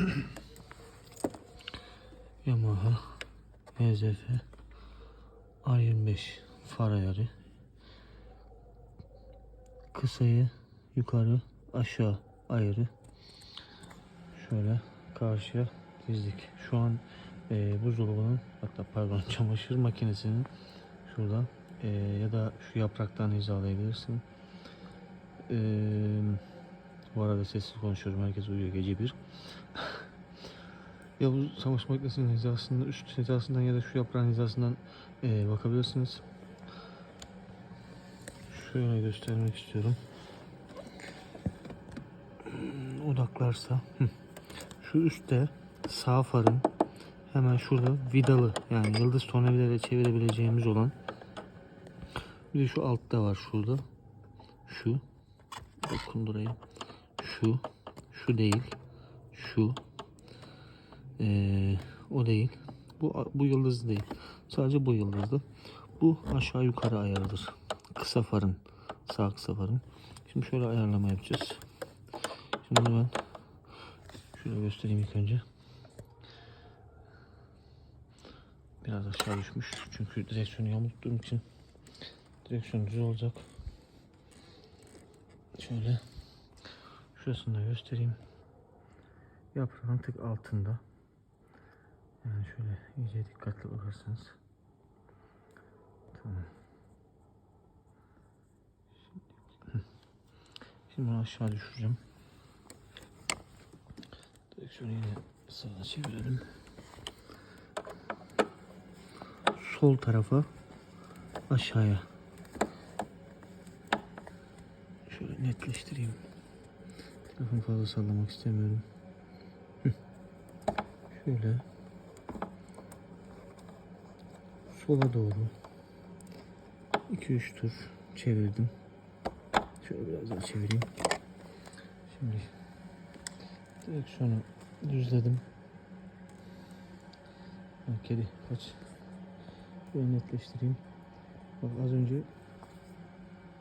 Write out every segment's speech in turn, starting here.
Yamaha HZF A25 far ayarı. Kısayı yukarı aşağı ayarı. Şöyle karşıya dizdik. Şu an e, buzdolabının hatta pardon çamaşır makinesinin şuradan e, ya da şu yapraktan hizalayabilirsin. E, bu arada sessiz konuşuyorum. Herkes uyuyor gece bir. ya bu çamaşır makinesinin hizasından, üst hizasından ya da şu yaprağın hizasından e, bakabilirsiniz. Şöyle göstermek istiyorum. Odaklarsa. Şu üstte sağ farın hemen şurada vidalı yani yıldız tornavidayla çevirebileceğimiz olan bir de şu altta var şurada. Şu. Dokundurayım. Şu. Şu değil. Şu. Ee, o değil. Bu, bu yıldız değil. Sadece bu yıldızlı. Bu aşağı yukarı ayarıdır. Kısa farın. Sağ kısa farın. Şimdi şöyle ayarlama yapacağız. Şimdi ben şöyle göstereyim ilk önce. Biraz aşağı düşmüş. Çünkü direksiyonu yamulttuğum için direksiyon düz olacak. Şöyle şurasını da göstereyim. Yaprağın tık altında. Yani şöyle iyice dikkatli bakarsanız. Tamam. Şimdi, Şimdi bunu aşağı düşüreceğim. Direksiyonu yine sağa çevirelim. Sol tarafa aşağıya. Şöyle netleştireyim. Telefonu fazla sallamak istemiyorum. Şöyle. Sola doğru. 2-3 tur çevirdim. Şöyle biraz daha çevireyim. Şimdi direksiyonu düzledim. Ha, kedi kaç. Şöyle netleştireyim. Bak az önce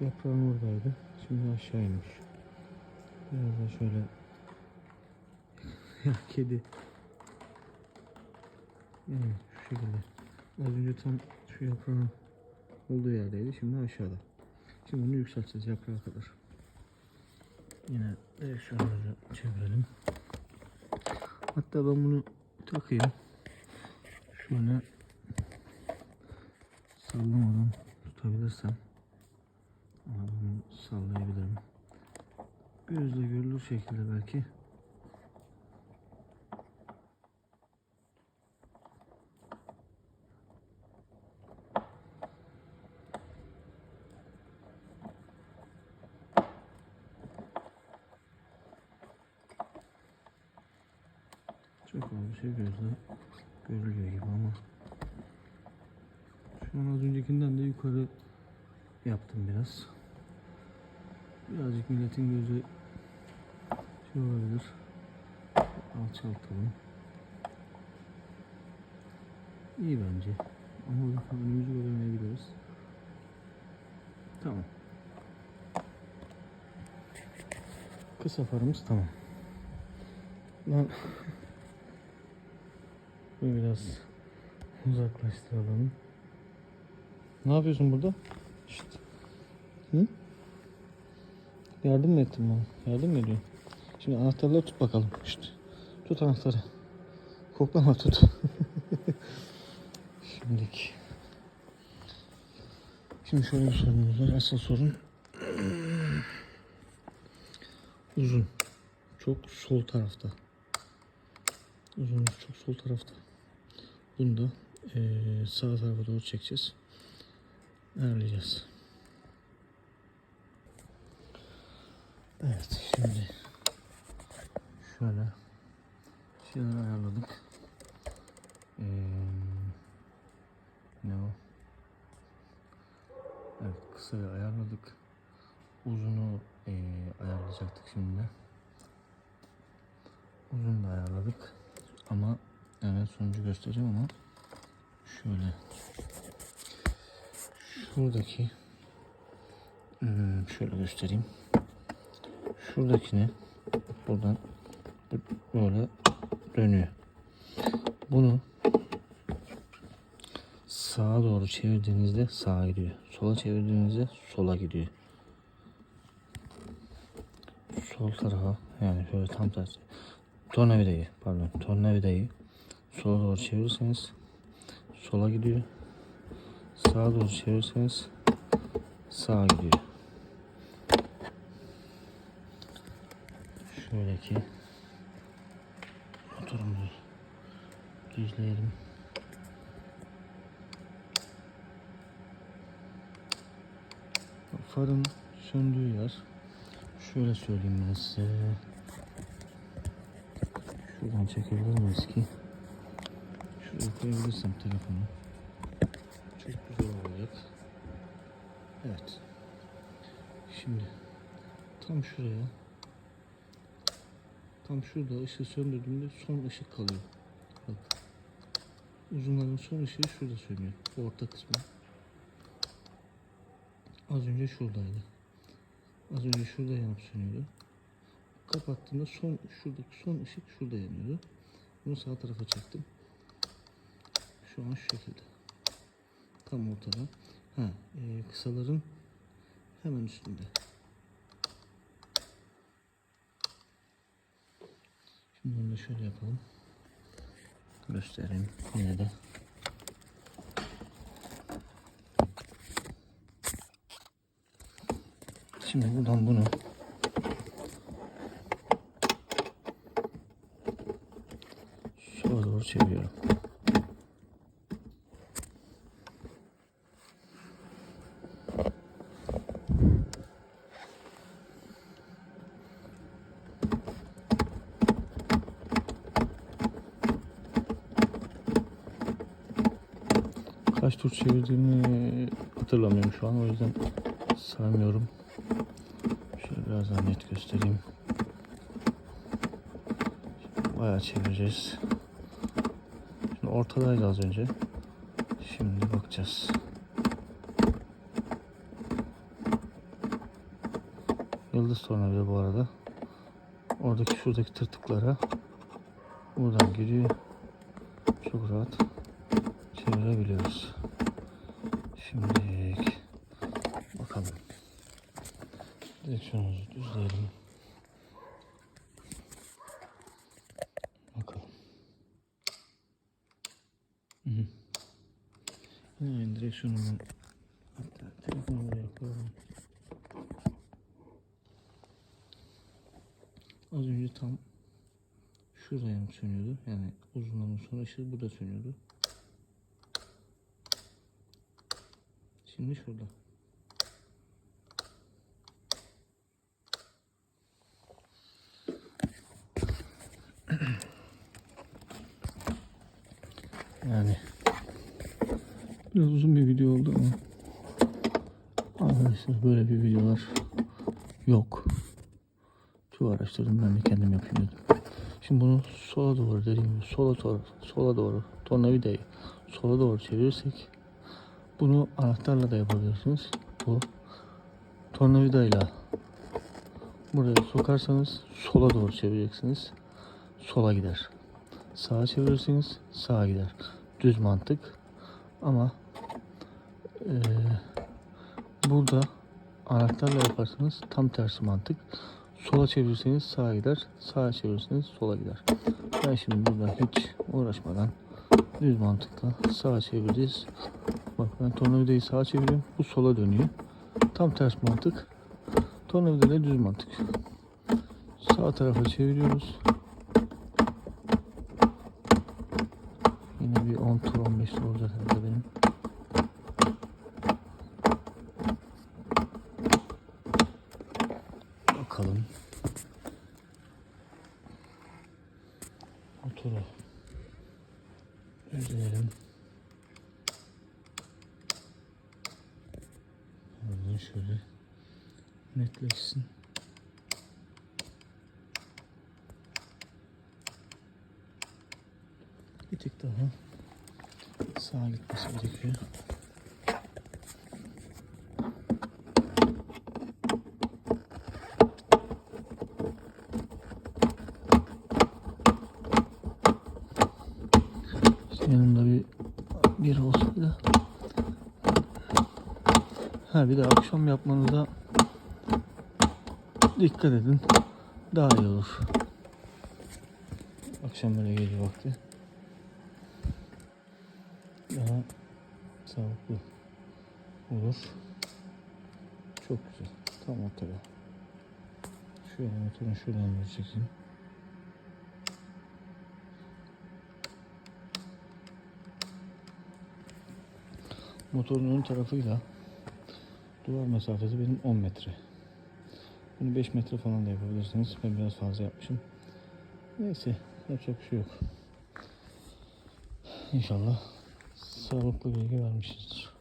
yaprağın oradaydı. Şimdi aşağı inmiş. Biraz da şöyle ya kedi. Yani şu şekilde. Az önce tam şu yaprağın olduğu yerdeydi. Şimdi aşağıda. Şimdi bunu yükselteceğiz yaprağa kadar. Yine direksiyonumuzu çevirelim. Hatta ben bunu takayım. Şöyle sallamadan tutabilirsem ama bunu sallayabilirim. Gözle görülür şekilde belki. Çok bir şey gözle görülüyor gibi ama şu an az öncekinden de yukarı yaptım biraz. Birazcık milletin gözü şey olabilir. Alçaltalım. İyi bence. Ama önümüzü göremeyebiliriz. Tamam. Kısa farımız tamam. Lan Bunu biraz uzaklaştıralım. Ne yapıyorsun burada? Şşt. Hı? Yardım mı ettin bana? Yardım mı ediyorsun? Şimdi anahtarları tut bakalım. Şşt. Tut anahtarı. Koklama tut. Şimdilik. Şimdi şöyle bir sorunumuz var. Asıl sorun uzun. Çok sol tarafta. Uzun çok sol tarafta. Bunu da eee sağ tarafa doğru çekeceğiz. Ayarlayacağız. Evet şimdi şöyle şeyleri ayarladık. Eee ne o? Evet kısayı ayarladık. Uzunu eee ayarlayacaktık şimdi. Uzun da ayarladık. Ama evet sonucu göstereceğim ama şöyle şuradaki hmm, şöyle göstereyim. Şuradakini buradan böyle dönüyor. Bunu sağa doğru çevirdiğinizde sağa gidiyor. Sola çevirdiğinizde sola gidiyor. Sol tarafa yani şöyle tam tersi. Tornavidayı pardon tornavidayı sola doğru çevirirseniz sola gidiyor. Sağa doğru çevirirseniz sağa gidiyor. Şöyle ki motorumuzu düzleyelim. Farın söndüğü yer. Şöyle söyleyeyim ben size. Şuradan çekebilir miyiz ki? Şuraya koyabilirsem telefonu. Çok güzel olacak. Evet. Şimdi tam şuraya tam şurada ışığı söndürdüğümde son ışık kalıyor. Bak. Uzunların son ışığı şurada sönüyor. Orta kısmı. Az önce şuradaydı. Az önce şurada yanıp sönüyordu. Kapattığımda son şuradaki son ışık şurada yanıyordu. Bunu sağ tarafa çektim. Şu an şu şekilde. Tam ortada. Ha, e, kısaların hemen üstünde. Bunu da şöyle yapalım. Göstereyim yine de. Şimdi buradan bunu sola doğru çeviriyorum. Kaç tur çevirdiğimi hatırlamıyorum şu an o yüzden saymıyorum. Şöyle biraz daha net göstereyim. Şimdi bayağı çevireceğiz. Şimdi ortadaydı az önce. Şimdi bakacağız. Yıldız tornavida bu arada. Oradaki şuradaki tırtıklara buradan giriyor. Çok rahat çevirebiliyoruz. Şimdi bakalım. Direksiyonumuzu düzleyelim. Bakalım. Hı hı. Aynı direksiyonumu hatta telefonu buraya koyalım. Az önce tam şurada yanıp sönüyordu. Yani uzunlamanın sonra ışığı burada sönüyordu. Şimdi şurada. Yani biraz uzun bir video oldu ama arkadaşlar böyle bir videolar yok. Şu araştırdım ben de kendim yapayım dedim. Şimdi bunu sola doğru dediğim gibi sola doğru, sola doğru tornavidayı sola doğru çevirirsek bunu anahtarla da yapabilirsiniz. Bu tornavidayla buraya sokarsanız sola doğru çevireceksiniz. Sola gider. Sağa çevirirseniz sağa gider. Düz mantık. Ama eee, burada anahtarla yaparsanız tam tersi mantık. Sola çevirirseniz sağa gider. Sağa çevirirseniz sola gider. Ben şimdi burada hiç uğraşmadan düz mantıkla sağa çevireceğiz. Bak ben tornavidayı sağa çeviriyorum. Bu sola dönüyor. Tam ters mantık. Tornavidayla düz mantık. Sağ tarafa çeviriyoruz. Yine bir 10 tur 15 tur olacak herhalde benim. Bakalım. Motoru düzleyelim. Oradan şöyle netleşsin. Bir tık daha sağa gitmesi gerekiyor. yanımda bir bir olsaydı. Ha bir de akşam yapmanıza dikkat edin. Daha iyi olur. Akşam böyle gece vakti. Daha sağlıklı olur. Çok güzel. Tam ortada. Şöyle motorun şuradan bir çekeyim. Motorun ön tarafıyla duvar mesafesi benim 10 metre. Bunu 5 metre falan da yapabilirsiniz. Ben biraz fazla yapmışım. Neyse yapacak bir şey yok. İnşallah sağlıklı bilgi vermişizdir.